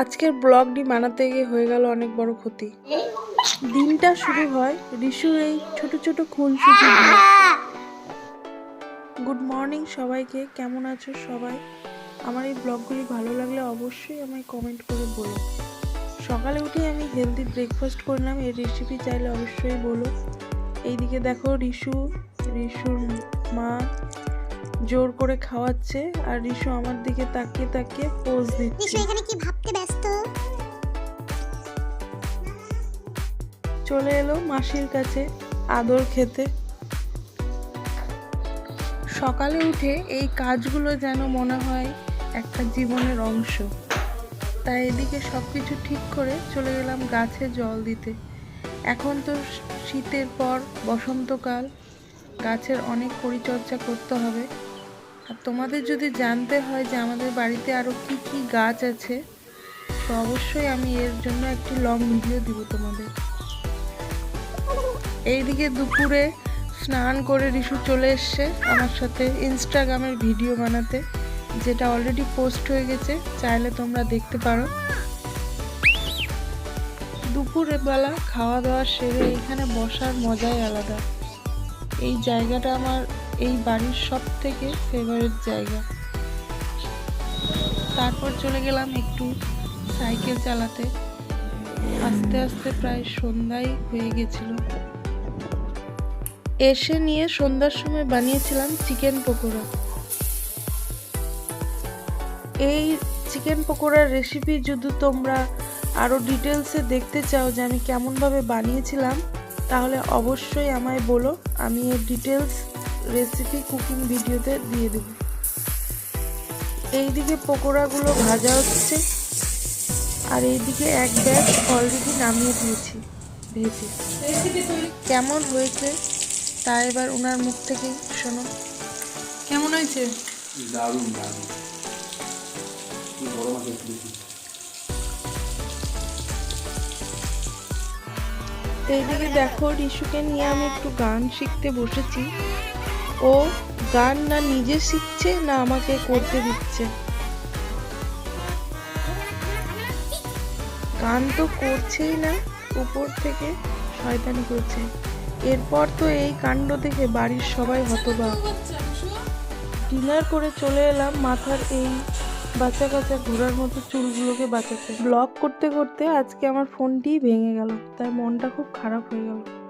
আজকের ব্লগটি বানাতে গিয়ে হয়ে গেল অনেক বড় ক্ষতি। দিনটা শুরু হয় রিশুর এই ছোট ছোট খুনসুটি গুড মর্নিং সবাইকে, কেমন আছো সবাই? আমার এই ব্লগগুলি ভালো লাগলে অবশ্যই আমায় কমেন্ট করে বলো। সকালে উঠে আমি হেলদি ব্রেকফাস্ট করলাম, এর রেসিপি চাইলে অবশ্যই বলো। এইদিকে দেখো রিশু রিশুর মা জোর করে খাওয়াচ্ছে আর রিশু আমার দিকে তাকিয়ে তাকিয়ে পোজ দিচ্ছে। এখানে কি ভাবতে ব্যস্ত? চলে এলো মাসির কাছে আদর খেতে। সকালে উঠে এই কাজগুলো যেন মনে হয় একটা জীবনের অংশ। তাই এদিকে সব কিছু ঠিক করে চলে গেলাম গাছে জল দিতে। এখন তো শীতের পর বসন্তকাল। গাছের অনেক পরিচর্যা করতে হবে। আর তোমাদের যদি জানতে হয় যে আমাদের বাড়িতে আরও কি কি গাছ আছে, তো অবশ্যই আমি এর জন্য একটি লং ভিডিও দিব তোমাদের। এইদিকে দুপুরে স্নান করে রিশু চলে এসছে আমার সাথে ইনস্টাগ্রামের ভিডিও বানাতে, যেটা অলরেডি পোস্ট হয়ে গেছে, চাইলে তোমরা দেখতে পারো। দুপুরে বেলা খাওয়া দাওয়া সেরে এখানে বসার মজাই আলাদা। এই জায়গাটা আমার এই বাড়ির সব থেকে ফেভারিট জায়গা। তারপর চলে গেলাম একটু সাইকেল চালাতে। আস্তে আস্তে প্রায় সন্ধ্যাই হয়ে গেছিল। এসে নিয়ে সন্ধ্যার সময় বানিয়েছিলাম চিকেন পকোড়া। এই চিকেন পকোড়ার রেসিপি যদি তোমরা আরও ডিটেলসে দেখতে চাও যে আমি কেমনভাবে বানিয়েছিলাম তাহলে অবশ্যই আমায় বলো আমি এর ডিটেলস রেসিপি কুকিং ভিডিওতে দিয়ে দেব। এইদিকে পকোড়াগুলো ভাজা হচ্ছে আর এইদিকে এক ব্যাগ অলরেডি নামিয়ে দিয়েছি ভেজে। কেমন হয়েছে তা এবার ওনার মুখ থেকে শোনো। কেমন হয়েছে? দারুণ দারুণ। তো এইদিকে দেখো রিশুকে নিয়ে আমি একটু গান শিখতে বসেছি। ও গান না নিজে শিখছে, না আমাকে করতে দিচ্ছে। গান তো করছেই না, উপর থেকে শয়তানি করছে। এরপর তো এই কাণ্ড দেখে বাড়ির সবাই হতবাক। ডিনার করে চলে এলাম মাথার এই বাচ্চা কাচ্চা ঘোরার মতো চুলগুলোকে বাঁচাতে। ব্লগ করতে করতে আজকে আমার ফোনটি ভেঙে গেল। তাই মনটা খুব খারাপ হয়ে গেল।